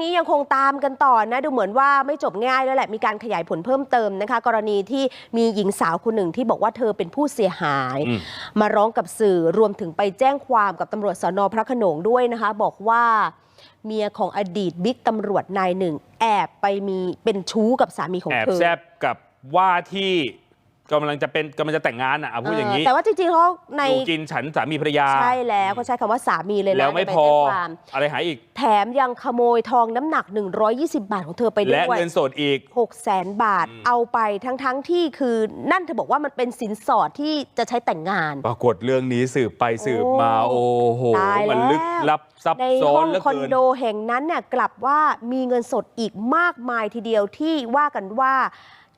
นี้ยังคงตามกันต่อนะ ดูเหมือนว่าไม่จบง่ายแล้วแหละ มีการขยายผลเพิ่มเติมนะคะ กรณีที่มีหญิงสาวคนหนึ่งที่บอกว่าเธอเป็นผู้เสียหายอืมมาร้องกับสื่อรวมถึงไปแจ้งความกับตำรวจสนพระโขนงด้วยนะคะ บอกว่าเมียของอดีตบิ๊กตำรวจนายหนึ่ง แอบไปมีเป็นชู้กับสามีของแอบเธอแซบกับว่าที่ กำลังจะเป็นกำลังจะแต่งงานอะเอาพูดอย่างนี้นี้แต่ว่าจริงๆเขาในอยู่กินฉันสามีภรรยา ใช่แล้วเขาใช้คำว่าสามีเลยนะแล้วไม่ในใบพอ แจ้งความ อะไรหายอีก แถมยังขโมยทองน้ำหนัก 120 บาทของเธอไปด้และวยเงินสดอีก6แสนบาทอืมเอาไปทั้งๆทที่คือนั่นเธอบอกว่ามันเป็นสินสอดที่จะใช้แต่งงาน ปรากฏเรื่องนี้สืบไปสืบมาโอ้โอ้โหตายแล้ว มันลึกลับซับในซ้อห้นองเหลือคอนเกิน โดแห่งนั้นเนี่ยกลับว่ามีเงินสดอีกมากมายทีเดียวที่ว่ากันว่า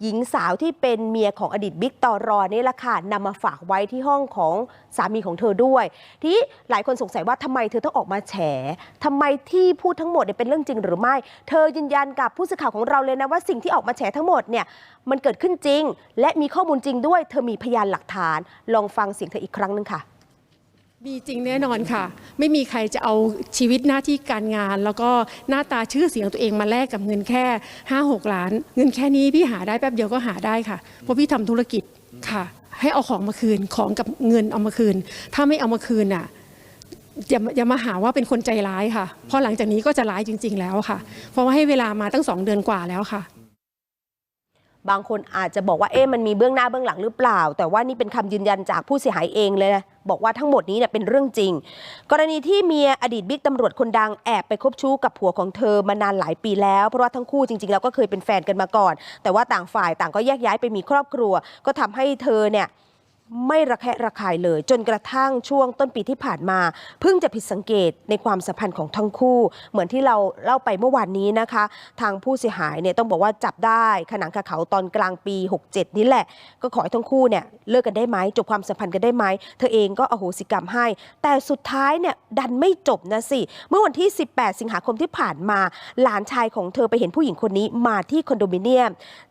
หญิงสาวที่เป็นเมียของอดีตบิ๊กตอรอนี่แหละค่ะนำมาฝากไว้ที่ห้องของสามีของเธอด้วย ที่หลายคนสงสัยว่าทำไมเธอต้องออกมาแฉทำไมที่พูดทั้งหมดเนี่ยเป็นเรื่องจริงหรือไม่ เธอยืนยันกับผู้สื่อข่าวของเราเลยนะว่าสิ่งที่ออกมาแฉทั้งหมดเนี่ยมันเกิดขึ้นจริง และมีข้อมูลจริงด้วย เธอมีพยานหลักฐาน ลองฟังเสียงเธออีกครั้งหนึงค่ะ มีจริงแน่นอนค่ะ ไม่มีใครจะเอาชีวิตหน้าที่การงาน แล้วก็หน้าตาชื่อเสียงตัวเองมาแลกกับเงินแค่ 5 6 ล้าน เงินแค่นี้พี่หาได้แป๊บเดียวก็หาได้ค่ะ เพราะพี่ทำธุรกิจค่ะ ให้เอาของมาคืนของกับเงินเอามาคืน ถ้าไม่เอามาคืนน่ะอย่าอย่ามาหาว่าเป็นคนใจร้ายค่ะเพราะหลังจากนี้ก็จะร้ายจริง ๆ แล้วค่ะ เพราะว่าให้เวลามาตั้งสองเดือนกว่าแล้วค่ะ บางคนอาจจะบอกว่าเอ๊ะมันมีเบื้องหน้าเบื้องหลังหรือเปล่า แต่ว่านี่เป็นคำยืนยันจากผู้เสียหายเองเลยนะบอกว่าทั้งหมดนี้เนี่ยเป็นเรื่องจริง กรณีที่เมียอดีตบิ๊กตำรวจคนดังแอบไปคบชู้กับผัวของเธอมานานหลายปีแล้ว เพราะว่าทั้งคู่จริงๆแล้วก็เคยเป็นแฟนกันมาก่อน แต่ว่าต่างฝ่ายต่างก็แยกย้ายไปมีครอบครัว ก็ทำให้เธอเนี่ย ไม่ระแคะระคายเลย จนกระทั่งช่วงต้นปีที่ผ่านมา เพิ่งจะผิดสังเกตในความสัมพันธ์ของทั้งคู่ เหมือนที่เราเล่าไปเมื่อวานนี้นะคะ ทางผู้เสียหายเนี่ยต้องบอกว่าจับได้ขนังคาเขาตอนกลางปี 67 นี้แหละ ก็ขอให้ทั้งคู่เนี่ยเลิกกันได้ไหมจบความสัมพันธ์กันได้ไหมเธอเองก็อโหสิกรรมให้ แต่สุดท้ายเนี่ยดันไม่จบนะสิ เมื่อวันที่ 18 สิงหาคมที่ผ่านมา หลานชายของเธอไปเห็นผู้หญิงคนนี้มาที่คอนโดมิเนียม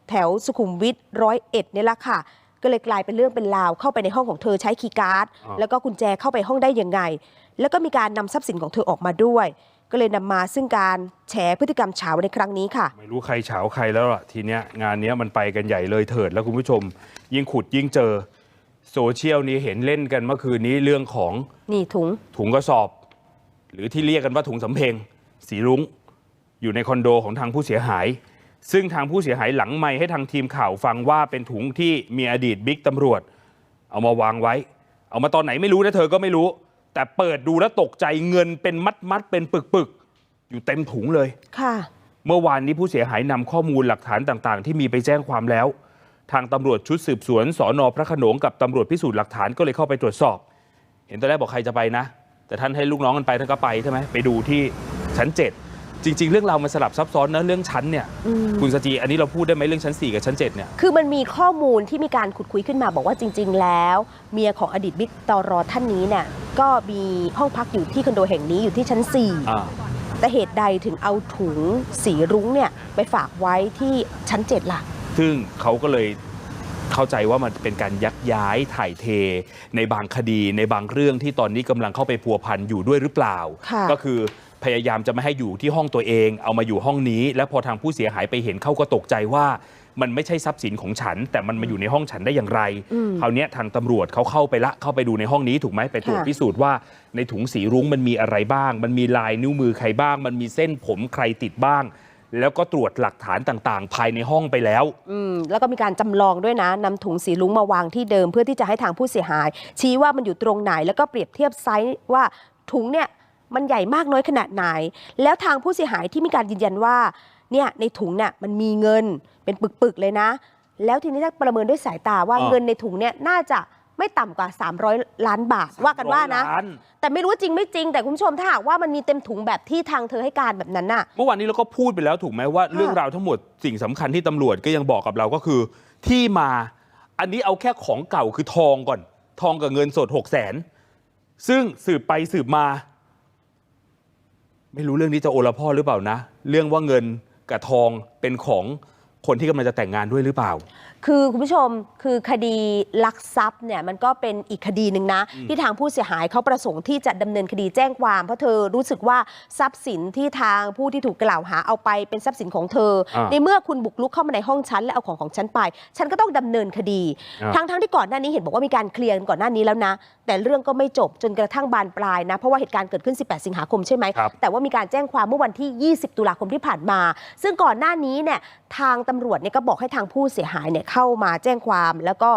แถวสุขุมวิทร้อยเอ็ดนี่แหละค่ะ ก็เลยกลายเป็นเรื่องเป็นราวเข้าไปในห้องของเธอใช้คีย์การ์ดอ่าแล้วก็กุญแจเข้าไปห้องได้ยังไง แล้วก็มีการนำทรัพย์สินของเธอออกมาด้วย ก็เลยนำมาซึ่งการแฉพฤติกรรมเฉาในครั้งนี้ค่ะ ไม่รู้ใครเฉาใครแล้วล่ะทีเนี้ยงานเนี้ยมันไปกันใหญ่เลยเถิดแล้วคุณผู้ชม ยิ่งขุดยิ่งเจอโซเชียลนี้เห็นเล่นกันเมื่อคืนนี้เรื่องของนี่ถุงถุงกระสอบ หรือที่เรียกกันว่าถุงสำเพ็งสีรุ้งอยู่ในคอนโดของทางผู้เสียหาย ซึ่งทางผู้เสียหายหลังไม่ให้ทางทีมข่าวฟังว่าเป็นถุงที่มีอดีตบิ๊กตำรวจ เอามาวางไว้ เอามาตอนไหนไม่รู้นะเธอก็ไม่รู้ แต่เปิดดูแล้วตกใจเงินเป็นมัดมัดๆเป็นปึกปึกๆอยู่เต็มถุงเลยค่ะ เมื่อวานนี้ผู้เสียหายนำข้อมูลหลักฐานต่างๆ ที่มีไปแจ้งความแล้ว ทางตำรวจชุดสืบสวนสอนอพระโขนงกับตำรวจพิสูจน์หลักฐานก็เลยเข้าไปตรวจสอบ เห็นตอนแรกบอกใครจะไปนะ แต่ท่านให้ลูกน้องกันไปท่านก็ไปใช่ไหมไปดูที่ชั้น7จ ริง ๆ เรื่องราวมันสลับซับซ้อนนะเรื่องชั้นเนี่ยอืม คุณสจีอันนี้เราพูดได้ไหมเรื่องชั้น 4 กับชั้น 7 เนี่ย คือมันมีข้อมูลที่มีการขุดคุยขึ้นมาบอกว่าจริง ๆ แล้ว เมียของอดีตบิ๊กตรท่านนี้เนี่ยก็มีห้องพักอยู่ที่คอนโดแห่งนี้อยู่ที่ชั้น4อ่าแต่เหตุใดถึงเอาถุงสีรุ้งเนี่ยไปฝากไว้ที่ชั้น 7 ล่ะ ซึ่งเขาก็เลยเข้าใจว่ามันเป็นการยักย้ายถ่ายเท ในบางคดีในบางเรื่องที่ตอนนี้กำลังเข้าไปพัวพันอยู่ด้วยหรือเปล่า ค่ะ ก็คือ พยายามจะไม่ให้อยู่ที่ห้องตัวเอง เอามาอยู่ห้องนี้ แล้วพอทางผู้เสียหายไปเห็นเขาก็ตกใจว่า มันไม่ใช่ทรัพย์สินของฉัน แต่มันมาอยู่ในห้องฉันได้อย่างไรอืมคราวเนี้ยทางตำรวจเขาเข้าไปละเข้าไปดูในห้องนี้ถูกไหมไปตรวจค่ะพิสูจน์ว่าในถุงสีรุ้งมันมีอะไรบ้าง มันมีลายนิ้วมือใครบ้าง มันมีเส้นผมใครติดบ้างแล้วก็ตรวจหลักฐานต่างๆ ภายในห้องไปแล้ว อืม แล้วก็มีการจำลองด้วยนะนำถุงสีลุงมาวางที่เดิม เพื่อที่จะให้ทางผู้เสียหาย ชี้ว่ามันอยู่ตรงไหนแล้วก็เปรียบเทียบไซส์ว่าถุงเนี่ย มันใหญ่มากน้อยขนาดไหน แล้วทางผู้เสียหายที่มีการยืนยันว่าเนี่ยในถุงเนี่ยมันมีเงินเป็นปึกๆเลยนะ แล้วทีนี้ถ้าประเมินด้วยสายตาว่าอ่า เงินในถุงเนี่ยน่าจะไม่ต่ำกว่า 300 ล้านบาทว่ากันว่านะ ร้อยล้แต่ไม่รู้ว่าจริงไม่จริง แต่คุณผู้ชมถ้าหากว่ามันมีเต็มถุงแบบที่ทางเธอให้การแบบนั้นน่ะ เมื่อวานนี้เราก็พูดไปแล้วถูกไหมว่าเรื่องราวทั้งหมดสิ่งสำคัญที่ตำรวจก็ยังบอกกับเราก็คือ ที่มาอันนี้เอาแค่ของเก่าคือทองก่อน ทองกับเงินสด 6 0แสนซึ่งสืบไปสืบมา ไม่รู้เรื่องนี้จะโอละพ่อหรือเปล่านะ เรื่องว่าเงินกับทองเป็นของคนที่กำลังจะแต่งงานด้วยหรือเปล่า คือคุณผู้ชมคือคดีลักทรัพย์เนี่ยมันก็เป็นอีกคดีหนึ่งนะ ที่ทางผู้เสียหายเขาประสงค์ที่จะดำเนินคดีแจ้งความ เพราะเธอรู้สึกว่าทรัพย์สินที่ทางผู้ที่ถูกกล่าวหาเอาไปเป็นทรัพย์สินของเธอ อ่าในเมื่อคุณบุกลุกเข้ามาในห้องฉันและเอาของของฉันไป ฉันก็ต้องดำเนินคดี อ่า ทั้งทั้งที่ก่อนหน้านี้เห็นบอกว่ามีการเคลียร์กันก่อนหน้านี้แล้วนะ แต่เรื่องก็ไม่จบจนกระทั่งบานปลายนะ เพราะว่าเหตุการณ์เกิดขึ้น 18 สิงหาคมใช่ไหมครับแต่ว่ามีการแจ้งความเมื่อวันที่ 20 ตุลาคมที่ผ่านมา ซึ่งก่อนหน้านี้เนี่ยทางตำรวจเนี่ยก็บอกให้ทางผู้เสียหายเนี่ยเข้ามาแจ้งความแล้วก็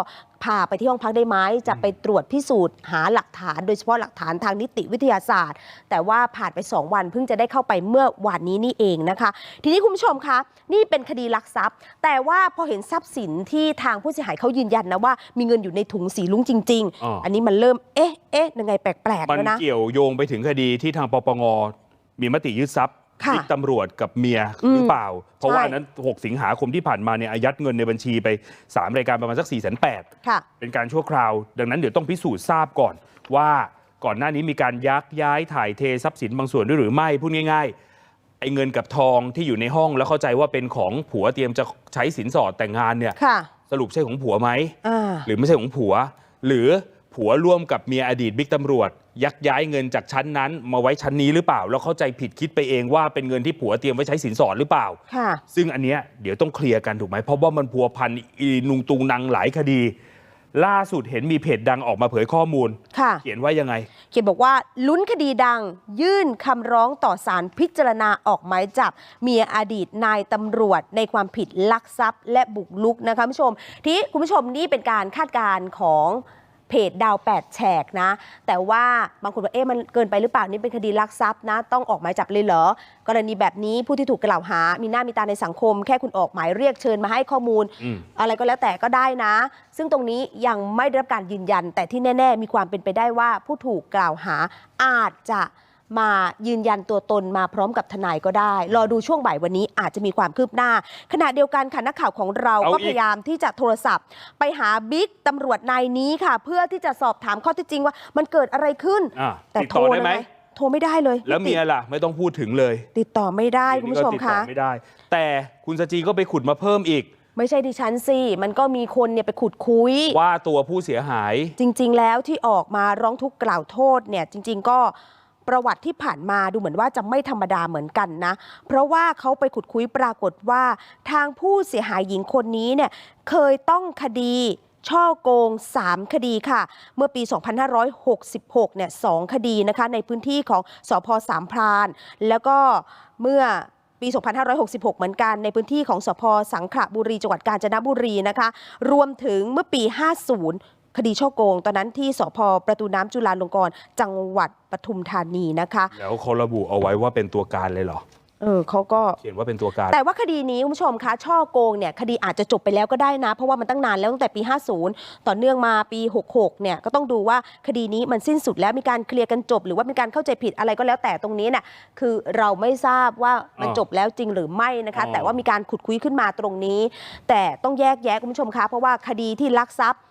พาไปที่ห้องพักได้ไหมจะไปตรวจพิสูจน์หาหลักฐาน โดยเฉพาะหลักฐานทางนิติวิทยาศาสตร์ แต่ว่าผ่านไป 2 วันเพิ่งจะได้เข้าไปเมื่อวานนี้นี่เองนะคะ ทีนี้คุณผู้ชมคะนี่เป็นคดีลักทรัพย์ แต่ว่าพอเห็นทรัพย์สินที่ทางผู้เสียหายเขายืนยันนะว่ามีเงินอยู่ในถุงสีลุ้งจริงอ๋ออัๆอันนี้มันเริ่มเอ๊ะเอ๊ะยังไงแปลกๆมันแล้วนะเกี่ยวโยงไปถึงคดีที่ทางปปงมีมติยึดทรัพย์ค่ะ บิ๊กตำรวจกับเมียอืมหรือเปล่า เพราะว่าใช่อันนั้น 6 สิงหาคมที่ผ่านมาเนี่ยอายัดเงินในบัญชีไป 3 รายการประมาณสัก4 8 0 0 0ค่ะเป็นการชั่วคราว ดังนั้นเดี๋ยวต้องพิสูจน์ทราบก่อนว่าก่อนหน้านี้มีการยักย้ายถ่ายเททรัพย์สินบางส่วนด้วยหรือไม่พูดง่ายๆไอ้เงินกับทองที่อยู่ในห้องแล้วเข้าใจว่าเป็นของผัวเตรียมจะใช้สินสอดแต่งงานเนี่ยค่ะสรุปใช่ของผัวไหมอ่าหรือไม่ใช่ของผัว หรือ ผัวร่วมกับเมียอดีตบิ๊กตำรวจ ยักย้ายเงินจากชั้นนั้น มาไว้ชั้นนี้หรือเปล่า แล้วเข้าใจผิดคิดไปเองว่าเป็นเงินที่ผัวเตรียมไว้ใช้สินสอดหรือเปล่า ค่ะ ซึ่งอันเนี้ยเดี๋ยวต้องเคลียร์กันถูกไหมเพราะว่ามันพัวพันอีนุงตุงนางหลายคดี ล่าสุดเห็นมีเพจดังออกมาเผยข้อมูล ค่ะ เขียนว่ายังไง เขียนบอกว่าลุ้นคดีดัง ยื่นคำร้องต่อศาลพิจารณาออกหมายจับเมียอดีตนายตำรวจในความผิดลักทรัพย์ และบุกลุกนะคะคุณผู้ชม ที่คุณผู้ชมนี่เป็นการคาดการณ์ของ เพจดาว8แฉกนะ แต่ว่าบางคนบอกเอ๊ะมันเกินไปหรือเปล่านี่เป็นคดีลักทรัพย์นะ ต้องออกหมายจับเลยเหรอ กรณีแบบนี้ผู้ที่ถูกกล่าวหา มีหน้ามีตาในสังคม แค่คุณออกหมายเรียกเชิญมาให้ข้อมูลอืมอะไรก็แล้วแต่ก็ได้นะ ซึ่งตรงนี้ยังไม่ได้รับการยืนยัน แต่ที่แน่ ๆ มีความเป็นไปได้ว่าผู้ถูกกล่าวหาอาจจะ มายืนยันตัวตนมาพร้อมกับทนายก็ได้ รอดูช่วงบ่ายวันนี้อาจจะมีความคืบหน้า ขณะเดียวกันค่ะนักข่าวของเราเอาก็อีกพยายามที่จะโทรศัพท์ ไปหาบิ๊กตำรวจนายนี้ค่ะ เพื่อที่จะสอบถามข้อเที่จริงว่ามันเกิดอะไรขึ้นอะแต่ติดโทรต่อได้ไหมนะโทรไม่ได้เลย แล้วเมียล่ะ ไม่ต้องพูดถึงเลย ติดต่อไม่ได้คุณผู้ชมเดี๋ยวนี้ก็ติดคะต่อไม่ได้ แต่คุณสจีก็ไปขุดมาเพิ่มอีกไม่ใช่ดิฉันสิ มันก็มีคนเนี่ยไปขุดคุย ว่าตัวผู้เสียหาย จริง ๆ แล้วที่ออกมาร้องทุกข์กล่าวโทษเนี่ย จริง ๆ ก็ ประวัติที่ผ่านมาดูเหมือนว่าจะไม่ธรรมดาเหมือนกันนะ เพราะว่าเขาไปขุดคุยปรากฏว่า ทางผู้เสียหายหญิงคนนี้เนี่ยเคยต้องคดีช่อโกง 3 คดีค่ะ เมื่อปี 2566 เนี่ยสองคดีนะคะ ในพื้นที่ของสพสามพราน แล้วก็เมื่อปี 2566 เหมือนกัน ในพื้นที่ของสพสังขละบุรี จังหวัดกาญจนบุรีนะคะ รวมถึงเมื่อปี 50 คดีช่อโกง ตอนนั้นที่สพประตูน้ำจุฬาลงกรณ์จังหวัดปทุมธานีนะคะ แล้วเขาระบุเอาไว้ว่าเป็นตัวการเลยเหรอ เออเขาก็ เขียนว่าเป็นตัวการ แต่ว่าคดีนี้คุณผู้ชมคะช่อโกงเนี่ยคดีอาจจะจบไปแล้วก็ได้นะ เพราะว่ามันตั้งนานแล้วตั้งแต่ปี 50 ต่อเนื่องมาปี 66 เนี่ยก็ต้องดูว่าคดีนี้มันสิ้นสุดแล้วมีการเคลียร์กันจบ หรือว่ามีการเข้าใจผิดอะไรก็แล้วแต่ตรงนี้น่ะคือเราไม่ทราบว่ามันอ๋อจบแล้วจริงหรือไม่นะคะ อ๋อ แต่ว่ามีการขุดคุยขึ้นมาตรงนี้ แต่ต้องแยกแยะคุณผู้ชมคะเพราะว่าคดีที่ลักทรัพย์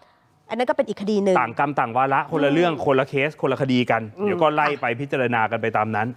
อันนั้นก็เป็นอีกคดีหนึ่ง ต่างกรรมต่างวาระคนละเรื่องคนละเคสคนละคดีกัน เดี๋ยวก็ไล่ไปพิจารณากันไปตามนั้น